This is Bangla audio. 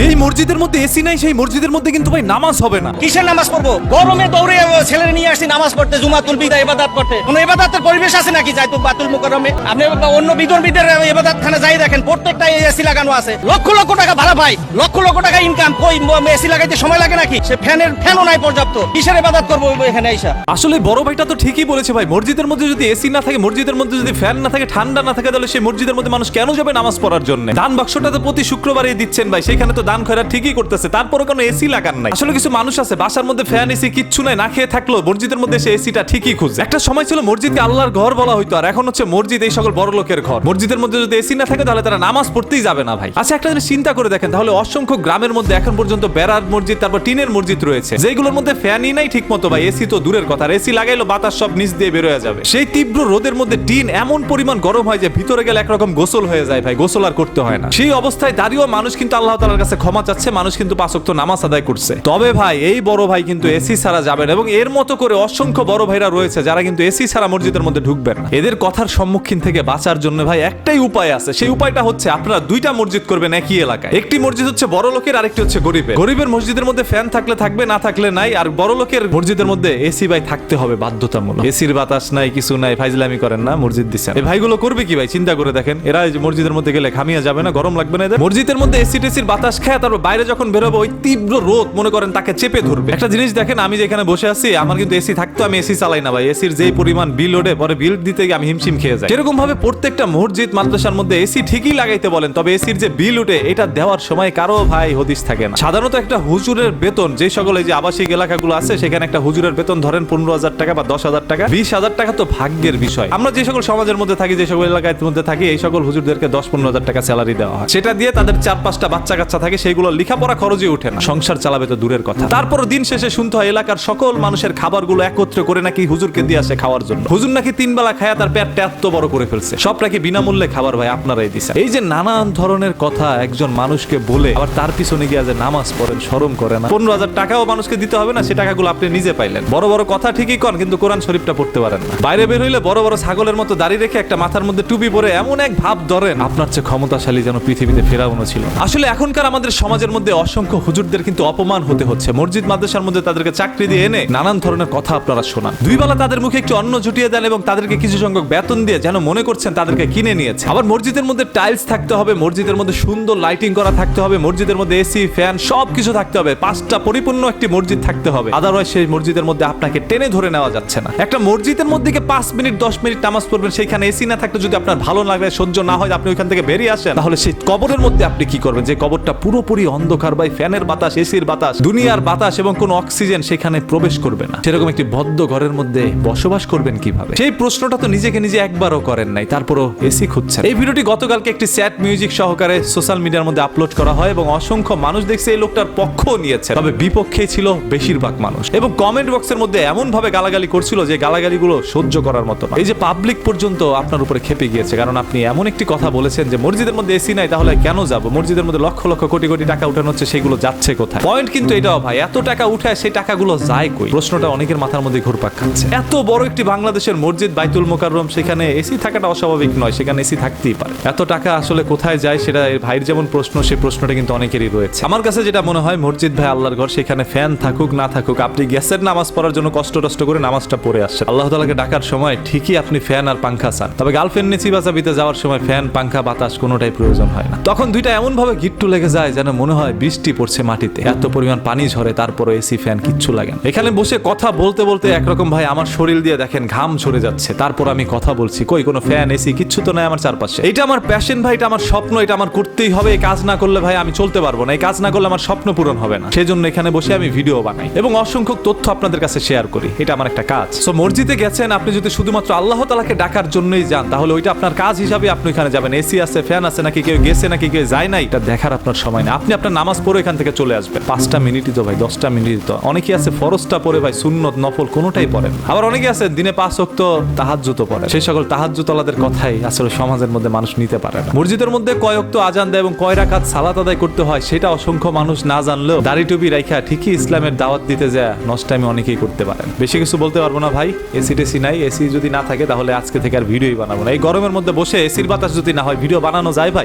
যেই মসজিদের মধ্যে এসি নাই সেই মসজিদের মধ্যে কিন্তু ভাই নামাজ হবে না। কিসের নামাজ পড়ব? গরমে দৌড়ে ছেলে নিয়ে আসছি নামাজ পড়তে জুমাতুল বিদা ইবাদত করতে কোন ইবাদতের পরিবেশ আছে নাকি যাইতো বাতুল মুকরমে আপনি অন্য বিদর্মীদের ইবাদত খানে যাই দেখেন প্রত্যেকটা এসি লাগানো আছে। লক্ষ লক্ষ টাকা ভাড়া পাই লক্ষ লক্ষ টাকা ইনকাম কই এসি লাগাইতে সময় লাগে নাকি? সে ফ্যানের ফ্যানও নাই পর্যাপ্ত। কিসের ইবাদত করব এখানে আইসা? আসলে বড় ভাইটা তো ঠিকই বলেছে ভাই মসজিদের মধ্যে যদি এসি না থাকে মসজিদের মধ্যে যদি ফ্যান না থাকে ঠান্ডা না থাকে তাহলে সেই মসজিদের মধ্যে মানুষ কেন যাবে নামাজ পড়ার জন্য? দান বাক্সটা তো প্রতি শুক্রবারই দিচ্ছেন ভাই সেখানে তো দান খয়রা ঠিকই করতেছে তারপরে কোনো এসি লাগান নাই। আসলে কিছু মানুষ আছে, বাসার মধ্যে ফ্যান এসি কিচ্ছু নাই, না খেয়ে থাকল মসজিদের মধ্যে সে এসিটা ঠিকই খুঁজে। একটা সময় ছিল মসজিদকে আল্লাহর ঘর বলা হইতো, আর এখন হচ্ছে মসজিদ এই সকল বড় লোকের ঘর। মসজিদের মধ্যে যদি এসি না থাকে, তাহলে তারা নামাজ পড়তেই যাবে না ভাই। আচ্ছা একটা জিনিস চিন্তা করে দেখেন, তাহলে অসংখ্য গ্রামের মধ্যে এখন পর্যন্ত বেড়ার মসজিদ, তারপর টিনের মসজিদ রয়েছে। যেগুলোর মধ্যে ফ্যানই নাই ঠিক মতো ভাই এসি তো দূরের কথা, আর এসি লাগাইলো বাতাস সব নিচ দিয়ে বেরোয় যাবে। সেই তীব্র রোদের মধ্যে টিন এমন পরিমাণ গরম হয় যে ভিতরে গেলে একরকম গোসল হয়ে যায় ভাই, গোসল আর করতে হয় না। সেই অবস্থায় দাঁড়িয়েও মানুষ কিন্তু আল্লাহ তালার কাছে ক্ষমা চাচ্ছে, মানুষ কিন্তু পাঁচক্ত নামাজ আদায় করছে। তবে ভাই, এই বড় ভাই কিন্তু এসি ছাড়া যাবেন এবং এর মতো করে অসংখ্য বড় ভাইরা রয়েছে যারা কিন্তু এসি ছাড়া মসজিদের মধ্যে ঢুকবেন না। এদের কথার সম্মুখীন থেকে বাঁচার জন্য ভাই একটাই উপায় আছে। সেই উপায়টা হচ্ছে আপনারা দুইটা মসজিদ করবেন একই এলাকায়। একটি মসজিদ হচ্ছে বড় লোকের, আরেকটি হচ্ছে গরিবের। গরিবের মসজিদের মধ্যে ফ্যান থাকলে থাকবে, না থাকলে নাই, আর বড় লোকের মসজিদের মধ্যে এসি ভাই থাকতে হবে বাধ্যতামূলক। এসির বাতাস নাই, কিছু নাই, ফাইজলামি করেন না, মসজিদ দিচ্ছেন এই ভাইগুলো করবে কি ভাই? চিন্তা করে দেখেন, এরা মসজিদের মধ্যে গেলে খামিয়া যাবে না, গরম লাগবে না এদের? মসজিদের মধ্যে এসি টেসির বাতাস খায় তারপর বাইরে যখন বেরোবে, ওই তীব্র রোদ মনে করেন তাকে চেপে ধরবে। একটা জিনিস দেখেন, আমি যেখানে বসে আছি, আমার কিন্তু এসি থাকতো, আমি এসি চালাই না ভাই। এসির যেই পরিমাণ বিল ওঠে, পরে বিল দিতে গিয়ে আমি হিমশিম খেয়ে যাই। এরকম ভাবে প্রত্যেকটা মসজিদ, মাদ্রাসার মধ্যে এসি ঠিকই লাগাইতে বলেন, তবে এসির যে বিল উঠে এটা দেওয়ার সময় কারও ভাই হদিস থাকে না। সাধারণত একটা হুজুরের বেতন যে সকল এই যে আবাসিক এলাকাগুলো আছে, সেখানে একটা হুজুরের বেতন ধরেন পনেরো হাজার টাকা বা দশ হাজার টাকা। বিশ হাজার টাকা তো ভাগ্যের বিষয়। আমরা যে সকল সমাজের মধ্যে থাকি, যে সকল এলাকার মধ্যে থাকি, এই সকল হুজুরদেরকে দশ পনেরো হাজার টাকা স্যালারি দেওয়া হয়। সেটা দিয়ে তাদের চার পাঁচটা বাচ্চা কাচ্চা থাকে সেইগুলো লেখাপড়া খরচে ওঠে না। সংসার চালাবে তো দূরের কথা। তারপর দিন শেষে শুনতে হয় এলাকার সকল মানুষের খাবারগুলো একত্র করে নাকি হুজুরকে দিয়ে আসে খাওয়ার জন্য। হুজুর নাকি তিন বেলা খায়া তার পেটটা এত বড় করে ফেলছে। সব নাকি বিনামূল্যে খাবার ভাই আপনারাই দিচ্ছেন এই যে নানান ধরনের কথা একজন মানুষকে বলে, আবার তার পিছনে গিয়ে যে নামাজ পড়েন, শরম করে না। পনেরো হাজার টাকাও মানুষকে দিতে হবে না, সে টাকাগুলো আপনি নিজে পাইলেন। বড় বড় কথা ঠিকই কন, কিন্তু কোরআন শরীফটা পড়তে পারেন না। বাইরে বের হইলে বড় বড় ছাগলের মতো দাঁড়িয়ে রেখে একটা মাথার মধ্যে টুপি পরে এমন এক ভাব ধরেন, আপনার চেয়ে ক্ষমতাশালী যেন পৃথিবীতে ফেরাউনো ছিল আসলে এখনকার আমাদের সমাজের মধ্যে অসংখ্য হুজুরদের কিন্তু অপমান হতে হচ্ছে। মসজিদ, মাদ্রাসার মধ্যে তাদেরকে চাকরি দিয়ে এনে নানান ধরনের কথা আপনারা শোনান। দুই বেলা তাদের মুখে একটু অন্ন জুটিয়ে দেন এবং তাদেরকে কিছু সংখ্যক বেতন দিয়ে যেন মনে করছেন তাদেরকে কিনে নিয়েছে। আবার মসজিদের মধ্যে টাইলস থাকতে হবে, মসজিদের মধ্যে সুন্দর লাইটিং করা থাকতে হবে, মসজিদের মধ্যে এসি, ফ্যান সব কিছু থাকতে হবে, পাঁচটা পরিপূর্ণ একটি মসজিদ থাকতে হবে। আদারওয়াইজ সেই মসজিদের মধ্যে আপনাকে টেনে ধরে নেওয়া যাচ্ছে না। একটা মসজিদের মধ্যে পাঁচ মিনিট, দশ মিনিট নামাজ পড়বেন, সেখানে এসি না থাকলে যদি আপনার ভালো লাগে, সহ্য না হয়, আপনি ওইখান থেকে বেরিয়ে আসেন, তাহলে সেই কবরের মধ্যে আপনি কি করবেন? যে কবরটা পুরোপুরি অন্ধকার বাই ফ্যানের বাতাস, এসির বাতাস, দুনিয়ার বাতাস এবং কোনো অক্সিজেন সেখানে প্রবেশ করবে না। সেরকম একটি বদ্ধ ঘরের মধ্যে বসবাস করবেন কীভাবে? সেই প্রশ্নটা তো নিজেকে নিজে একবারও করেন নাই, তারপরও এসি খুঁজছেন। এই ভিডিওটি গতকালকে একটি স্যাট মিউজিক সহকারে সোশ্যাল মিডিয়ার মধ্যে আপলোড করা হয় এবং অসংখ্য মানুষ দেখছে এই লোকটার পক্ষ নিয়েছে তবে বিপক্ষে ছিল বেশিরভাগ মানুষ এবং কমেন্ট বক্সের মধ্যে এমন ভাবে গালাগালি করছিল যে গালাগালিগুলো সহ্য করার মতো না। এই যে পাবলিক পর্যন্ত আপনার উপরে খেপে গিয়েছে, কারণ আপনি এমন একটি কথা বলেছেন যে মসজিদের মধ্যে এসি নাই, তাহলে কেন যাব? মসজিদের মধ্যে লক্ষ লক্ষ কোটি কোটি টাকা উঠানো হচ্ছে, সেগুলো যাচ্ছে কোথায়? পয়েন্ট কিন্তু এটাও ভাই, এত টাকা উঠায় সেই টাকাগুলো যায় কই? প্রশ্নটা অনেকের মাথার মধ্যে ঘুরপাক খাচ্ছে। এত বড় একটি বাংলাদেশের মসজিদ বাইতুল মোকাররম, সেখানে এসি থাকাটা অস্বাভাবিক নয়, সেখানে এসি থাকতেই পারে। এত টাকা আসলে কোথায় যায় সেটা ভাইয়ের যেমন প্রশ্ন সেই প্রশ্নটা কিন্তু অনেকেরই রয়েছে। আমার কাছে যেটা মনে হয়, মসজিদ ভাই আল্লাহর ঘর, সেখানে ফ্যান থাকুক, না থাকুক, আপনি গ্যাসের নামাজ পড়ার জন্য, কষ্ট টষ্ট করে নামাজটা পড়ে আসছেন। আল্লাহ তালাকে ডাকার সময় ঠিকই আপনি ফ্যান আর পাংখা চান। তবে গার্লফ্রেন্ড নিচি বাঁচাবিতে যাওয়ার সময় ফ্যান পাংখা, বাতাস কোনোটাই প্রয়োজন হয় না। তখন দুইটা এমন ভাবে গিট্টু লেগে যায় যেন মনে হয় বৃষ্টি পড়ছে মাটিতে। এত পরিমাণ পানি ঝরে তারপরে এসি ফ্যান কিচ্ছু লাগে না। এখানে বসে কথা বলতে বলতে একরকম, ভাই, আমার শরীর দিয়ে দেখেন, ঘাম ঝরে যাচ্ছে। তারপর আমি কথা বলছি, কই, কোনো ফ্যান, এসি, কিচ্ছু তো নাই আমার চারপাশে? এটা আমার প্যাশন ভাই, এটা আমার স্বপ্ন, এটা আমার করতেই হবে। এই কাজ না করলে, ভাই, আমি চলতে পারব না। এই কাজ না করলে আমার স্বপ্ন পূরণ হবে না। সেজন্য এখানে বসে আমি ভিডিও বানাই এবং অসংখ্য তথ্য আপনাদের কাছে শেয়ার করি। এটা আমার একটা কাজ। সো মসজিদে গেছেন, আপনি যদি শুধুমাত্র আল্লাহ তালাকে ডাকার জন্যই যান, তাহলে ওইটা আপনার কাজ হিসাবে আপনি এখানে যাবেন। এসি আছে, ফ্যান আছে, নাকি কেউ গেছে, নাকি কেউ যায় নাই, এটা দেখার আপনার সময় না আপনি আপনার নামাজ পড়ে এখান থেকে চলে আসবেন। পাঁচটা মিনিটই তো ভাই, দশটা মিনিটই তো। অনেকে আছে ফরজটা পড়ে ভাই, সুন্নত, নফল কোনোটাই পড়েন আবার অনেকে আছে দিনে পাঁচ অক্ত তাহাজ্জুতো পড়ে সেই সকল তাহাজ্জুতলাদের কথাই আসলে সমাজের মধ্যে মানুষ নিতে পারে না। মসজিদের মধ্যে কয় অক্ত আজান দেয় এবং কয় রাখাত সালাত আদায় করতে হয়, সেটা অসংখ্য মানুষ না জানলেও দাড়ি টুপি রাইখা ঠিকই ইসলামের দাওয়াত দিতে যায়, নষ্টামি অনেকেই করতে পারেন বেশি কিছু বলতে পারব না ভাই, এসি টেসি নাই, এসি যদি না থাকে তাহলে আজকে থেকে আর ভিডিওই বানাবো না। এই গরমের মধ্যে বসে এসির বাতাস যদি না হয়, ভিডিও বানানো যায় ভাই?